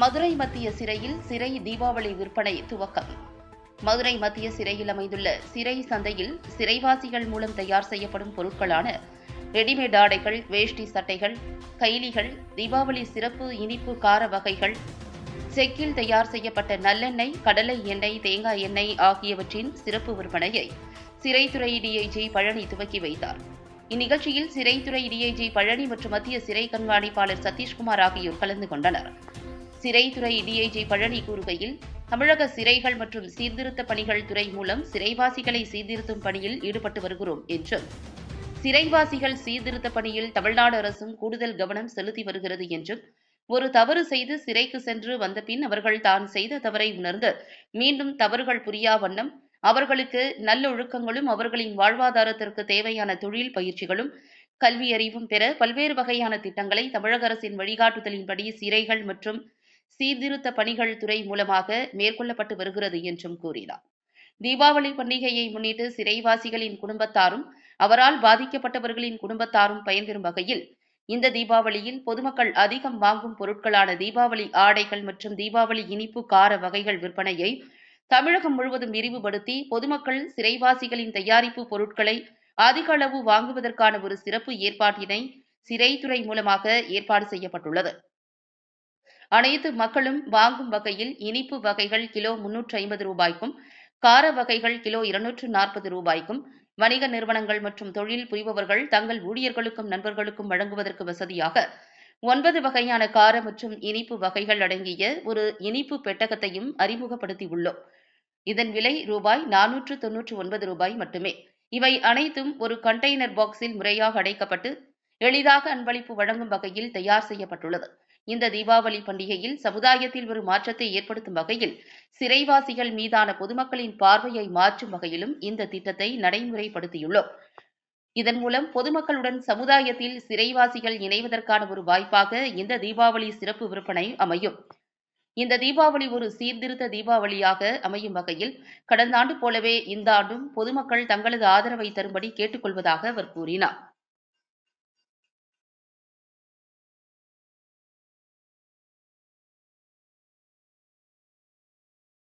மதுரை மத்திய சிறையில் சிறை தீபாவளி விற்பனை துவக்கம். மதுரை மத்திய சிறையில் அமைந்துள்ள சிறை சந்தையில் சிறைவாசிகள் மூலம் தயார் செய்யப்படும் பொருட்களான ரெடிமேட் ஆடைகள் வேஷ்டி சட்டைகள் கைலிகள் தீபாவளி சிறப்பு இனிப்பு கார வகைகள் செக்கில் தயார் செய்யப்பட்ட நல்லெண்ணெய் கடலை எண்ணெய் தேங்காய் எண்ணெய் ஆகியவற்றின் சிறப்பு விற்பனையை சிறைத்துறை டிஐஜி பழனி துவக்கி வைத்தார். இந்நிகழ்ச்சியில் சிறைத்துறை டிஐஜி பழனி மற்றும் மத்திய சிறை கண்காணிப்பாளர் சதீஷ்குமார் ஆகியோர் கலந்து கொண்டனர். சிறைத்துறை டிஐஜி பழனி கூறுகையில் தமிழக சிறைகள் மற்றும் சீர்திருத்த பணிகள் துறை மூலம் சிறைவாசிகளை சீர்திருத்தும் பணியில் ஈடுபட்டு வருகிறோம் என்றும். சிறைவாசிகள் சீர்திருத்த பணியில் தமிழ்நாடு அரசும் கூடுதல் கவனம் செலுத்தி வருகிறது என்றும் ஒரு தவறு செய்து சிறைக்கு சென்று வந்த பின் அவர்கள் தான் செய்த தவறை உணர்ந்து மீண்டும் தவறுகள் புரியா வண்ணம் அவர்களுக்கு நல்லொழுக்கங்களும் அவர்களின் வாழ்வாதாரத்திற்கு தேவையான தொழில் பயிற்சிகளும் கல்வி அறிவும் பெற பல்வேறு வகையான திட்டங்களை தமிழக அரசின் வழிகாட்டுதலின்படி சிறைகள் மற்றும் சீர்திருத்த பணிகள் துறை மூலமாக மேற்கொள்ளப்பட்டு வருகிறது என்றும் கூறினார். தீபாவளி பண்டிகையை முன்னிட்டு சிறைவாசிகளின் குடும்பத்தாரும் அவரால் பாதிக்கப்பட்டவர்களின் குடும்பத்தாரும் பயன்பெறும் வகையில் இந்த தீபாவளியில் பொதுமக்கள் அதிகம் வாங்கும் பொருட்களான தீபாவளி ஆடைகள் மற்றும் தீபாவளி இனிப்பு கார வகைகள் விற்பனையை தமிழகம் முழுவதும் விரிவுபடுத்தி பொதுமக்கள் சிறைவாசிகளின் தயாரிப்பு பொருட்களை அதிக அளவு வாங்குவதற்கான ஒரு சிறப்பு ஏற்பாட்டினை சிறைத்துறை மூலமாக ஏற்பாடு செய்யப்பட்டுள்ளது. அனைத்து மக்களும் வாங்கும் வகையில் இனிப்பு வகைகள் கிலோ முன்னூற்று ஐம்பது ரூபாய்க்கும் கார வகைகள் கிலோ இருநூற்று நாற்பது ரூபாய்க்கும் வணிக நிறுவனங்கள் மற்றும் தொழில் புரிபவர்கள் தங்கள் ஊழியர்களுக்கும் நண்பர்களுக்கும் வழங்குவதற்கு வசதியாக ஒன்பது வகையான கார மற்றும் இனிப்பு வகைகள் அடங்கிய ஒரு இனிப்பு பெட்டகத்தையும் அறிமுகப்படுத்தியுள்ளோம் இதன் விலை ரூபாய் நானூற்று தொன்னூற்று ஒன்பது ரூபாய் மட்டுமே. இவை அனைத்தும் ஒரு கண்டெய்னர் பாக்ஸில் முறையாக அடைக்கப்பட்டு எளிதாக அன்பளிப்பு வழங்கும் வகையில் தயார் செய்யப்பட்டுள்ளது. இந்த தீபாவளி பண்டிகையில் சமுதாயத்தில் ஒரு மாற்றத்தை ஏற்படுத்தும் வகையில் சிறைவாசிகள் மீதான பொதுமக்களின் பார்வையை மாற்றும் வகையிலும் இந்த திட்டத்தை நடைமுறைப்படுத்தியுள்ளோம். இதன் மூலம் பொதுமக்களுடன் சமுதாயத்தில் சிறைவாசிகள் இணைவதற்கான ஒரு வாய்ப்பாக இந்த தீபாவளி சிறப்பு விற்பனை அமையும். இந்த தீபாவளி ஒரு சீர்திருத்த தீபாவளியாக அமையும் வகையில் கடந்த ஆண்டு போலவே இந்த ஆண்டும் பொதுமக்கள் தங்களது ஆதரவை தரும்படி கேட்டுக்கொள்வதாக அவர் கூறினார்.